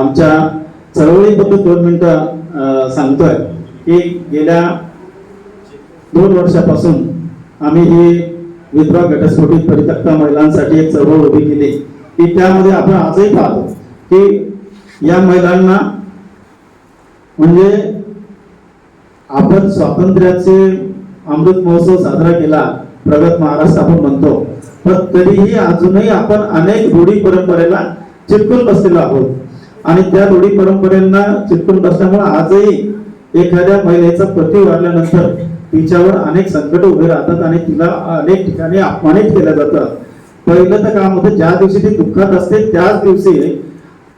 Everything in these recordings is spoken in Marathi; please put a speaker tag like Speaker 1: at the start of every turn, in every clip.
Speaker 1: आमच्या चळवळीबद्दल दोन मिनिटं सांगतोय की गेल्या दोन वर्षापासून आम्ही ही विधवा घटस्फोटीत परित्यक्ता महिलांसाठी एक चळवळ उभी केली. की त्यामध्ये आपण आजही पाहतो की या महिलांना म्हणजे आपण स्वातंत्र्याचे अमृत महोत्सव साजरा केला प्रगत महाराष्ट्र आपण म्हणतो. पण तरीही अजूनही आपण अनेक रूढी परंपरेला चिटकून बसलेलो आहोत. आणि त्या रूढी परंपरेंना चिटकून बसल्यामुळे आजही एखाद्या महिलेचा पती वाढल्यानंतर तिच्यावर अनेक संकट उभे राहतात आणि तिला अनेक ठिकाणी अपमानित केलं जातं. पहिलं तर काम होतं ज्या दिवशी ती दुःखात असते त्याच दिवशी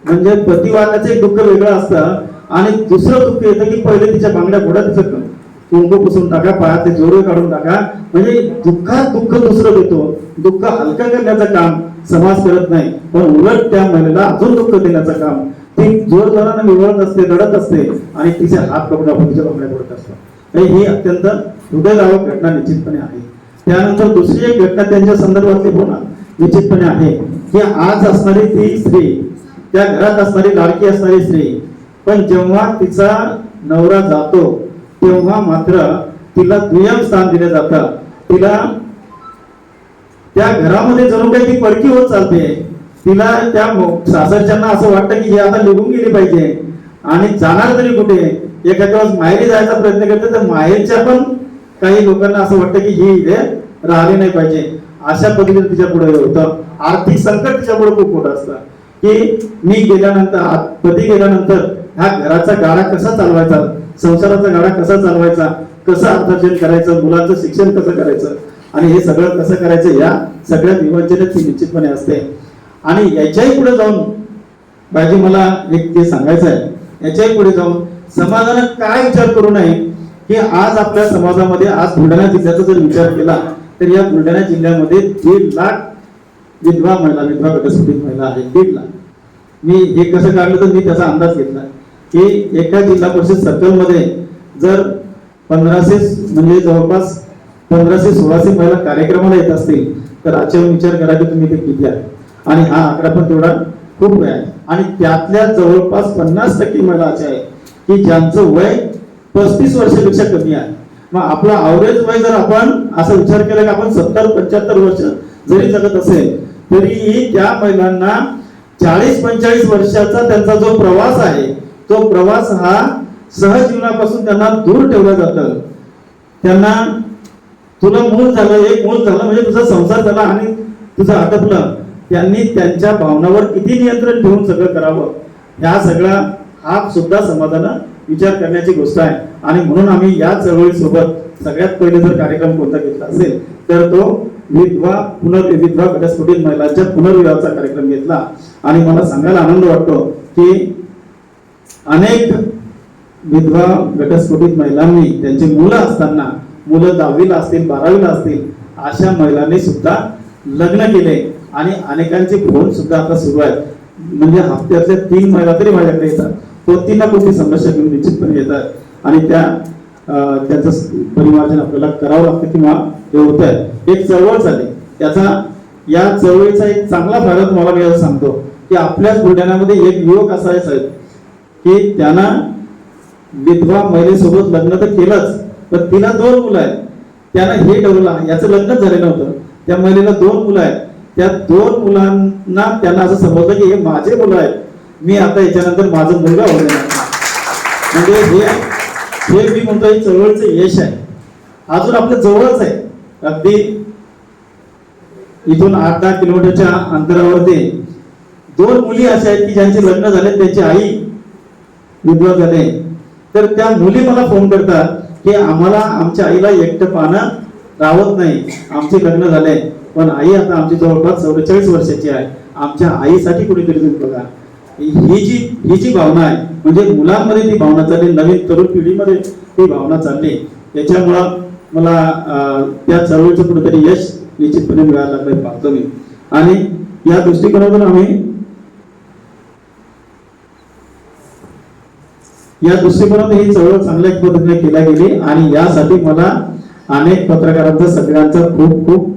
Speaker 1: म्हणजे पती वाढण्याचं एक दुःख वेगळं असतं. आणि दुसरं दुःख येतं की पहिले तिच्या बांगड्या घोड्या तिचं कुंकू पुसून टाका पायाचे जोडवे काढून टाका. म्हणजे दुःखात दुःख दुसरं देतो. दुःख हलका करण्याचं काम समाज करत नाही. पण उलट त्या महिलेला अजून दुःख देण्याचं काम ती जोर जोरानं विवळत असते रडत असते आणि तिचे हात कपडे आपण तिच्या बांगड्या पडत असतात तर ही अत्यंत हृदयदायक घटना निश्चितपणे आहे. त्यानंतर दुसरी एक घटना त्यांच्या संदर्भातली होणार निश्चितपणे आहे की आज असणारी ती स्त्री त्या घरात असणारी लाडकी असणारी स्त्री पण जेव्हा तिचा नवरा जातो तेव्हा मात्र तिला दुय्यम स्थान दिले जातं तिला त्या घरामध्ये जणू काही ती पडकी होत चालते. तिला त्या सासरच्यांना असं वाटतं की हे आता निघून गेली पाहिजे. आणि जाणार तरी कुठे? एखाद्या वेळेस माहेरी जायचा प्रयत्न करते तर माहेरच्या पण काही लोकांना असं वाटतं की ही इथे राहिली नाही पाहिजे. अशा पद्धतीने तिच्या पुढे होतं. आर्थिक संकट तिच्या पुढे खूप मोठं असतं. की मी गेल्यानंतर पती गेल्यानंतर ह्या घराचा गाडा कसा चालवायचा? संसाराचा गाडा कसा चालवायचा? कसं अर्थार्जन करायचं? मुलांचं शिक्षण कसं करायचं? आणि हे सगळं कसं करायचं? या सगळ्या विवंचनेत ती निश्चितपणे असते. आणि याच्याही पुढे जाऊन बाजी मला एक ते सांगायचं आहे याच्याही पुढे जाऊन समाजानं काय विचार करू नये की आज आपल्या समाजामध्ये आज बुलढाणा जिल्ह्याचा जर विचार केला तर या बुलढाणा जिल्ह्यामध्ये दीड लाख विधवा महिला विधवा घटस्फोटित महिला आहेत दीड लाख. मी हे कसं काढलं तर मी त्याचा अंदाज घेतला की एका जिल्हा परिषद सर्कलमध्ये जर पंधराशे म्हणजे जवळपास पंधराशे सोळाशे महिला कार्यक्रमाला येत असतील तर आजच्या विचार करा की तुम्ही ते किती आहे. आणि हा आकडा पण तेवढा खूप वेळ आहे. आणि त्यातल्या जवळपास पन्नास टक्के महिला अशा आहेत की ज्यांचं वय पस्तीस वर्षापेक्षा कमी आहे. मग आपला अवरेज वय जर आपण असा विचार केला की आपण सत्तर पंच्याहत्तर वर्ष जरी जगत असेल तरीही त्या महिलांना चाळीस पंचेचाळीस वर्षाचा त्यांचा जो प्रवास आहे तो प्रवास हा सहजीवनापासून त्यांना दूर ठेवला जातं. त्यांना तुला मूल झालं एक मूल झालं म्हणजे तुझा संसार झाला आणि तुझं आटपलं. त्यांनी त्यांच्या भावनावर किती नियंत्रण ठेवून सगळं करावं ह्या सगळा हा सुद्धा समाजानं विचार करण्याची गोष्ट आहे. आणि म्हणून आम्ही या चळवळीसोबत सगळ्यात पहिले जर कार्यक्रम कोणता घेतला असेल तर तो विधवा पुनर् विधवा घटस्फोटित महिलांच्या पुनर्विवाहाचा कार्यक्रम घेतला. आणि मला सांगायला आनंद वाटतो की अनेक विधवा घटस्फोटित महिलांनी त्यांची मुलं असताना मुलं दहावीला असतील बारावीला असतील अशा महिलांनी सुद्धा लग्न केले. आणि अनेकांचे फोन सुद्धा आता सुरू आहेत. म्हणजे हप्त्यातल्या तीन महिला तरी माझ्याकडे येतात. कोणती ना कोणती समस्या घेऊन निश्चितपणे येतात. आणि त्या त्याचं परिमार्जन आपल्याला करावं लागतं किंवा हे होत आहे. एक चळवळ झाली त्याचा या चळवळीचा एक चांगला फायदा तुम्हाला मी असं सांगतो की आपल्याच बुलढाण्यामध्ये एक युवक असा आहे साहेब की त्यांना विधवा महिलेसोबत लग्न तर केलंच पण तिला दोन मुलं आहेत. त्यानं हे ठरवलं याचं लग्नच झालं नव्हतं. त्या महिलेला दोन मुलं आहेत. त्या दोन मुलांना त्यांना असं समजलं की हे माझे मुलं आहेत. मी आता याच्यानंतर माझं मुलगा होणार म्हणजे हे हे मी म्हणतो हे चळवळीचं यश आहे. अजून आपल्या जवळच आहे. अगदी इथून आठ दहा किलोमीटरच्या अंतरावरती. दोन मुली अशा आहेत की ज्यांचे लग्न झाले त्यांची आई विधवा झाले तर त्या मुली मला फोन करतात की आम्हाला आमच्या आईला एकटं पाहणं राहत नाही. आमचे लग्न झाले. पण आई आता आमची जवळपास चौवेचाळीस वर्षाची आहे. आमच्या आईसाठी कुणीतरी तुम्ही बघा. ही जी ही जी भावना आहे म्हणजे मुलांमध्ये ती भावना चालली नवीन तरुण पिढीमध्ये ती भावना चालली. याच्यामुळं मला त्या चळवळीचं कुठेतरी यश निश्चितपणे मिळायला लागलं पाहतो मी. आणि या दृष्टिकोनातून आम्ही या दृष्टिकोनातून ही चळवळ चांगल्या पद्धतीने केल्या गेली आणि यासाठी मला अनेक पत्रकारांचा सगळ्यांचा खूप खूप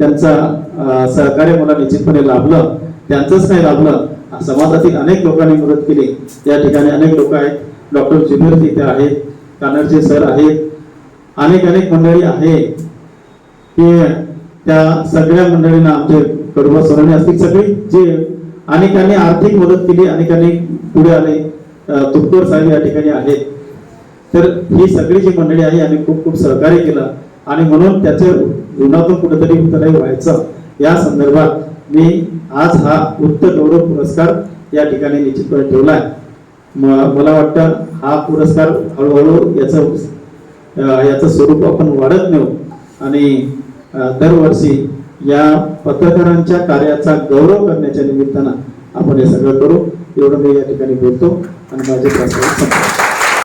Speaker 1: त्यांचा सहकार्य मला निश्चितपणे लाभलं. त्यांचंच नाही लाभलं. समाजातील अनेक लोकांनी मदत केली. या ठिकाणी अनेक लोक आहेत. डॉक्टर ज्युनियर तिथे आहेत. कानडचे सर आहेत. अनेक अनेक मंडळी आहे. की त्या सगळ्या मंडळींना आमचे कडुबा सोनवणे असतील. सगळी जे अनेकांनी आर्थिक मदत केली अनेकांनी पुढे आले. तुपकर साहेब या ठिकाणी आहेत. तर ही सगळी जी मंडळी आहे आम्ही खूप खूप सहकार्य केलं. आणि म्हणून त्याचे ऋणातून कुठेतरी उत्तरही व्हायचं. या संदर्भात मी आज हा उत्तर गौरव पुरस्कार या ठिकाणी निश्चितपणे ठेवला आहे मला वाटतं हा पुरस्कार हळूहळू याचं याचं स्वरूप आपण वाढत नेऊ. आणि दरवर्षी या पत्रकारांच्या कार्याचा गौरव करण्याच्या निमित्तानं आपण हे सगळं करू. एवढं मी या ठिकाणी बोलतो. आणि माझे प्रस्ताव